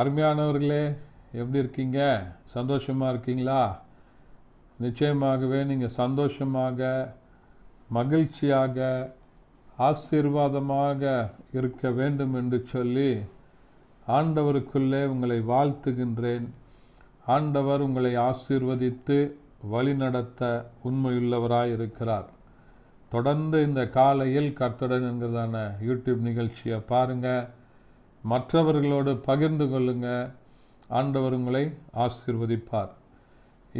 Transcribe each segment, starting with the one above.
அருமையானவர்களே எப்படி இருக்கீங்க? சந்தோஷமாக இருக்கீங்களா? நிச்சயமாகவே நீங்கள் சந்தோஷமாக மகிழ்ச்சியாக ஆசீர்வாதமாக இருக்க வேண்டும் என்று சொல்லி ஆண்டவருக்குள்ளே உங்களை வாழ்த்துகின்றேன். ஆண்டவர் உங்களை ஆசீர்வதித்து வழிநடத்த உண்மையுள்ளவராய் இருக்கிறார். தொடர்ந்து இந்த காலையில் கர்த்தடன் என்கிறதான யூடியூப் நிகழ்ச்சியை பாருங்கள் மற்றவர்களோடு பகிர்ந்து கொள்ளுங்க. ஆண்டவர் உங்களை ஆசீர்வதிப்பார்.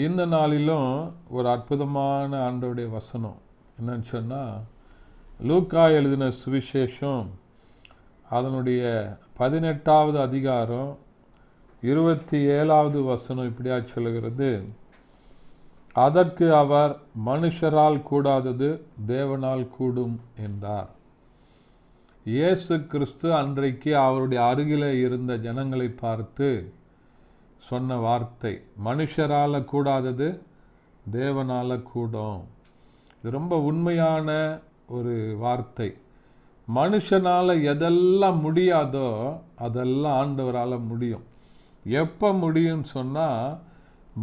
இந்த நாளிலும் ஒரு அற்புதமான ஆண்டோடைய வசனம் என்னன்னு சொன்னால் லூக்கா எழுதின சுவிசேஷம் அதனுடைய பதினெட்டாவது அதிகாரம் இருபத்தி ஏழாவது வசனம் இப்படியா சொல்லுகிறது. அதற்கு அவர் மனுஷரால் கூடாதது தேவனால் கூடும் என்றார். இயேசு கிறிஸ்து அன்றைக்கு அவருடைய அருகில் இருந்த ஜனங்களை பார்த்து சொன்ன வார்த்தை மனுஷரால் கூடாதது தேவனால் கூடும். இது ரொம்ப உண்மையான ஒரு வார்த்தை. மனுஷனால் எதெல்லாம் முடியாதோ அதெல்லாம் ஆண்டவரால் முடியும். எப்போ முடியும்னு சொன்னால்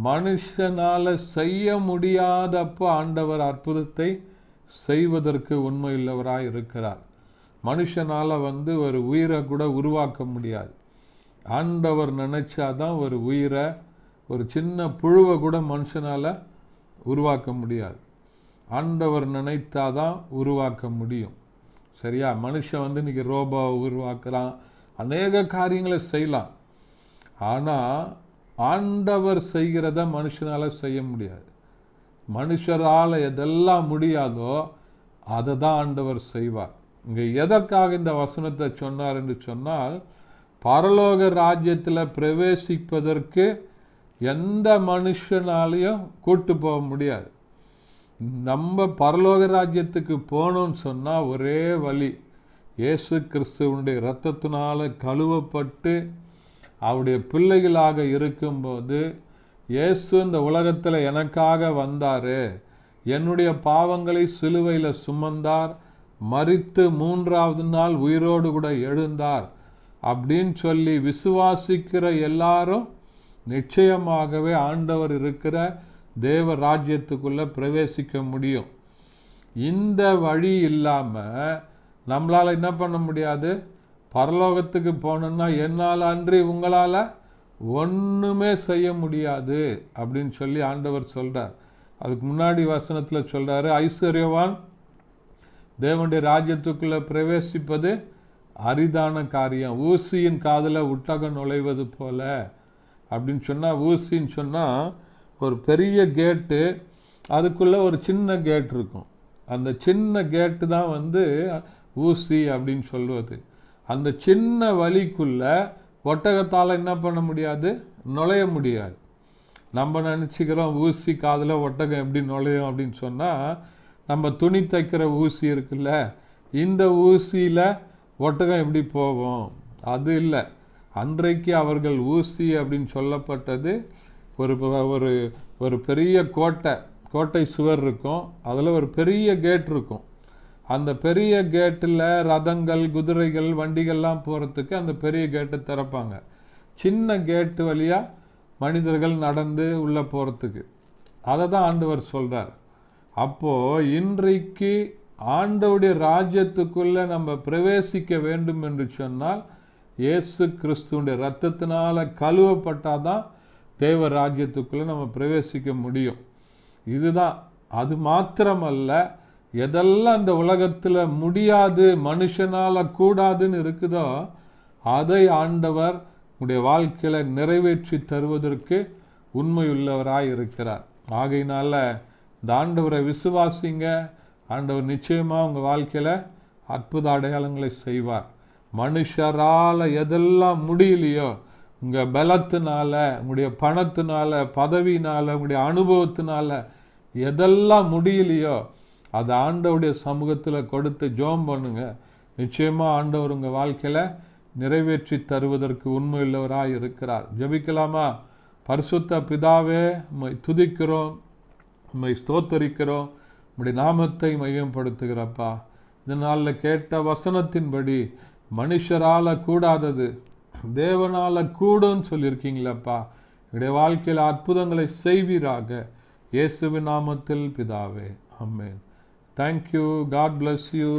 மனுஷனால் செய்ய முடியாதப்போ ஆண்டவர் அற்புதத்தை செய்வதற்கு உண்மையுள்ளவராக இருக்கிறார். மனுஷனால் வந்து ஒரு உயிரை கூட உருவாக்க முடியாது. ஆண்டவர் நினச்சாதான் ஒரு உயிரை ஒரு சின்ன புழுவை கூட மனுஷனால் உருவாக்க முடியாது. ஆண்டவர் நினைத்தாதான் உருவாக்க முடியும். சரியா? மனுஷன் வந்து இன்றைக்கி ரோபோவை உருவாக்குறான். அநேக காரியங்களை செய்யலாம். ஆனால் ஆண்டவர் செய்கிறத மனுஷனால் செய்ய முடியாது. மனுஷரால் எதெல்லாம் முடியாதோ அதை தான் ஆண்டவர் செய்வார். இங்கே எதற்காக இந்த வசனத்தை சொன்னார் என்று சொன்னால் பரலோக ராஜ்யத்தில் பிரவேசிப்பதற்கு எந்த மனுஷனாலையும் கூட்டு போக முடியாது. நம்ம பரலோக ராஜ்யத்துக்கு போகணும்னு சொன்னால் ஒரே வழி இயேசு கிறிஸ்துவனுடைய இரத்தத்தினால் கழுவப்பட்டு அவருடைய பிள்ளைகளாக இருக்கும்போது இயேசு இந்த உலகத்தில் எனக்காக வந்தார் என்னுடைய பாவங்களை சிலுவையில் சுமந்தார் மறித்து மூன்றாவது நாள் உயிரோடு கூட எழுந்தார். அப்படின்னு சொல்லி விசுவாசிக்கிற எல்லாரும் நிச்சயமாகவே ஆண்டவர் இருக்கிற தேவ ராஜ்யத்துக்குள்ளே பிரவேசிக்க முடியும். இந்த வழி இல்லாமல் நம்மளால் என்ன பண்ண முடியாது? பரலோகத்துக்கு போனோம்னா என்னால் அன்றி உங்களால் ஒன்றுமே செய்ய முடியாது அப்படின்னு சொல்லி ஆண்டவர் சொல்கிறார் அதுக்கு முன்னாடி வசனத்தில் சொல்கிறாரு ஐஸ்வர்யவான் தேவனுடைய ராஜ்யத்துக்குள்ளே பிரவேசிப்பது அரிதான காரியம். ஊசியின் காதில் உட்டகம் நுழைவது போல. அப்படின்னு சொன்னால் ஊசின்னு சொன்னால் ஒரு பெரிய கேட்டு அதுக்குள்ளே ஒரு சின்ன கேட் இருக்கும். அந்த சின்ன கேட்டு தான் வந்து ஊசி அப்படின்னு சொல்வது. அந்த சின்ன வழிக்குள்ளே ஒட்டகத்தால் என்ன பண்ண முடியாது? நுழைய முடியாது. நம்ம நினச்சிக்கிறோம் ஊசி காதில் ஒட்டகம் எப்படி நுழையும் அப்படின்னு சொன்னால் நம்ம துணி தைக்கிற ஊசி இருக்குல்ல இந்த ஊசியில் ஒட்டகம் எப்படி போகும்? அது இல்லை. அன்றைக்கு அவர்கள் ஊசி அப்படின்னு சொல்லப்பட்டது ஒரு ஒரு ஒரு பெரிய கோட்டை கோட்டை சுவர் இருக்கும். அதில் ஒரு பெரிய கேட் இருக்கும். அந்த பெரிய கேட்டில் ரதங்கள் குதிரைகள் வண்டிகள்லாம் போகிறதுக்கு அந்த பெரிய கேட்டை திறப்பாங்க. சின்ன கேட்டு வழியாக மனிதர்கள் நடந்து உள்ளே போகிறதுக்கு அதை தான் ஆண்டவர் சொல்கிறார் அப்போது இன்றைக்கு ஆண்டவுடைய ராஜ்யத்துக்குள்ளே நம்ம பிரவேசிக்க வேண்டும் என்று சொன்னால் இயேசு கிறிஸ்துவனுடைய ரத்தத்தினால் கழுவப்பட்டால் தான் தேவ ராஜ்யத்துக்குள்ளே நம்ம பிரவேசிக்க முடியும். இதுதான். அது மாத்திரமல்ல எதெல்லாம் இந்த உலகத்தில் முடியாது மனுஷனால் கூடாதுன்னு இருக்குதோ அதை ஆண்டவர் உடைய வாழ்க்கையில் நிறைவேற்றி தருவதற்கு உண்மையுள்ளவராய் இருக்கிறார். ஆகையினால இந்த ஆண்டவரை விசுவாசிங்க. ஆண்டவர் நிச்சயமாக உங்கள் வாழ்க்கையில் அற்புத அடையாளங்களை செய்வார். மனுஷரால் எதெல்லாம் முடியலையோ உங்கள் பலத்தினால உங்களுடைய பணத்தினால பதவியினால் உங்களுடைய அனுபவத்தினால எதெல்லாம் முடியலையோ அதை ஆண்டவுடைய சமூகத்தில் கொடுத்து ஜோம் பண்ணுங்க. நிச்சயமாக ஆண்டவர் உங்கள் வாழ்க்கையில் நிறைவேற்றி தருவதற்கு உண்மையுள்ளவராக இருக்கிறார். ஜபிக்கலாமா? பரிசுத்த பிதாவே துதிக்கிறோம். உண்மை ஸ்தோத்தரிக்கிறோம். உடைய நாமத்தை மையப்படுத்துகிறப்பா இந்த நாளில் கேட்ட வசனத்தின்படி மனுஷரால் கூடாதது தேவனால் கூடுன்னு சொல்லியிருக்கீங்களப்பா என்னுடைய வாழ்க்கையில் அற்புதங்களை செய்வீராக. இயேசுவி நாமத்தில் பிதாவே amen thank you God bless you